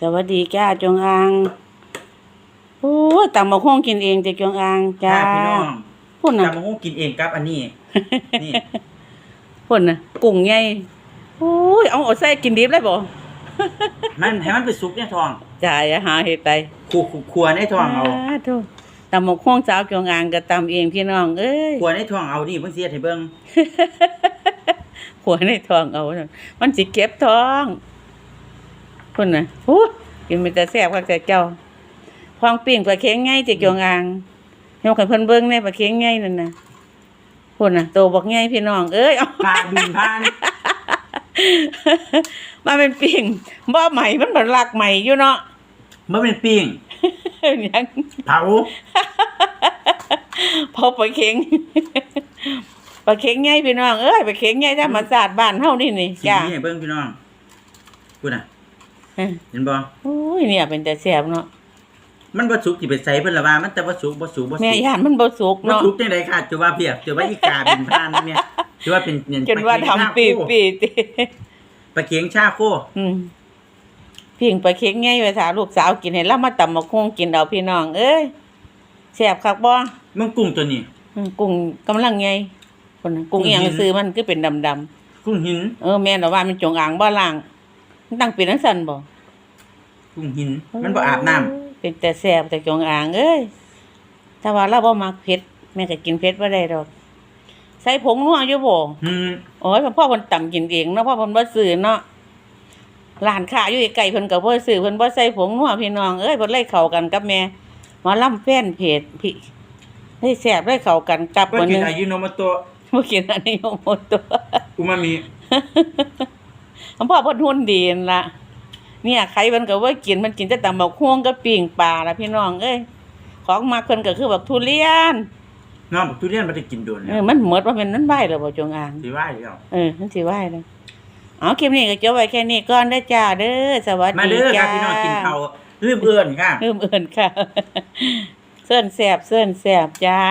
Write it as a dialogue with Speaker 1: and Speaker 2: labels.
Speaker 1: สวัสดีจ้าจงอางโอ้ยตำบักหุ่งกินเองแต่จงอางจ้า
Speaker 2: ค่ะพี่น้อง
Speaker 1: พุ่นน่ะ
Speaker 2: จำมะฮุ่งกินเองกับอันนี้ นี่
Speaker 1: พุ่นน่ะกุ้งใหญ่โอ้ยเอาเอาใส่กินดิบเลยบ่
Speaker 2: มันให้มันไปซุกในท้อง
Speaker 1: จ่ายอะหาเฮ็ดไป
Speaker 2: ครัวครัวในท้องเอา
Speaker 1: สธุตำบักหุ่งสาวจงอางก็ตำเองพี่น้องเอ้ย
Speaker 2: ครัวในท้องเอานี่เพิ่งเสียให้เบิ่ง
Speaker 1: หัวในท้องเอาน่ะมันสิเก็บท้อง พุ่นน่ะโอ้กินมีแต่แซ่บคักแต่เจ้าพองปิ้งปลาเค็งไงแต่จงอางยกให้เพิ่นเบิ่งในปลาเค็งไงนั่นน่ะพุ่นน่ะโตบักไงพี่น้องเอ้ยเอา
Speaker 2: ปลาบินผ่าน
Speaker 1: มาเป็นปิ่งบ่ใหม่มันบ่รักใหม่อยู่เนาะ
Speaker 2: มันเป็นปิ้ง
Speaker 1: ยัง
Speaker 2: เผา
Speaker 1: พอปลาเข็งปลาเข็งใหญ่พี่น้องเอ้ยปลาเข็งใหญ่ธรรมศาสตร์บ้านเฮานี่นี่
Speaker 2: สี
Speaker 1: จ้า
Speaker 2: นี้ให้เบิ่งพี่น้องพูดน่ะ
Speaker 1: เออ
Speaker 2: เห็นบ่
Speaker 1: โอ้ยเนี่ยเป็นแต่แซ่บเนาะ
Speaker 2: มันบ่สุกสิไปใส่เพิ่นละว่ามันแต่บ่สุกบ่สุกบ่สุ
Speaker 1: แม่
Speaker 2: ก
Speaker 1: ย่านมันบ่สุก
Speaker 2: บ่
Speaker 1: เนาะ
Speaker 2: สุกจังไดค่ะจะว่าเพียบจะว่าอีกาบินผ่านเนี่ยจะว่าเป็นเนี่ย
Speaker 1: จนว่าทำปีปีติ
Speaker 2: ปลาเข็งชาโค
Speaker 1: อืมพิงปลาเข็งใหญ่ไว้ถ้าลูกสาวกินให้เรามาตำบักหุ่งกินเอาพี่น้อง เอ้ยแซ่บคักบ่
Speaker 2: มันกุ้งตัวนี้
Speaker 1: อืมกุ้งกำลังใหญ่คนน่ะกุ้ง
Speaker 2: กุ้ง
Speaker 1: เอียง
Speaker 2: หิน
Speaker 1: ซื้อมันคือเป็นดำๆ
Speaker 2: กุ้งหิน
Speaker 1: เออแม่นว่ามันจงอางบ่ล่างมัน ตั้งเป็นจังซั่นบ่
Speaker 2: กุ้งหิน มันบ่อาบน้ำ
Speaker 1: เป็นแต่แซ่บแต่จงอางเอ้ยถ้าว่าเราบ่มักเผ็ดแม่ก็กินเผ็ดบ่ได้ดอก ใส่ผงนัวอยู่บ่
Speaker 2: อืม
Speaker 1: โอ้ยพ่อเพิ่นตำกินเองเนาะพ่อเพิ่นบ่ซื้อเนาะร้านค้าอยู่ไกลๆเพิ่นก็บ่ซื้อเพิ่นบ่ใส่ผงนัวพี่น้องเอ้ยเพิ่นเลยเข้ากันกับแม่หมอลำแฟนเพจพี่เฮ้ยแซ่บเลยเข้ากันกับ
Speaker 2: เพิ่น
Speaker 1: มื้อ
Speaker 2: กิ
Speaker 1: นึ
Speaker 2: น
Speaker 1: ง
Speaker 2: อายุโนโมโตะ
Speaker 1: บ่กินอันนี้หมดตัว
Speaker 2: อูมามิ
Speaker 1: พ่อเพิ่นหุ่นดีนั่นล่ะเนี่ยใครเพิ่นก็ว่ากินมันกินแต่ตำบักฮ่วงกับปิ้งปลาล่ะพี่น้องเอ้ยของมักเพิ่นก็คือบักทุเรียน
Speaker 2: น้องบอกทุเรียนบ่ได้กินโดน
Speaker 1: เอ
Speaker 2: แล้
Speaker 1: อ
Speaker 2: ว
Speaker 1: มันหมดว่าเป็นนั้นไหวแล้วบ่จงอาง
Speaker 2: สิว่าแล้ว
Speaker 1: เออมันสิไหวแล้วเอาคลิปนี้ก็จบไว้แค่นี้ก่อนเด้อจ้าเด้อ สวัส
Speaker 2: มา
Speaker 1: ดี
Speaker 2: เด้อค
Speaker 1: จ้า
Speaker 2: รับพี่น้องกินข้าวลืมเอื้อนค่ะ
Speaker 1: ลืมเอิ้นค่ะ เส้นแสบเส้นแสบจ้า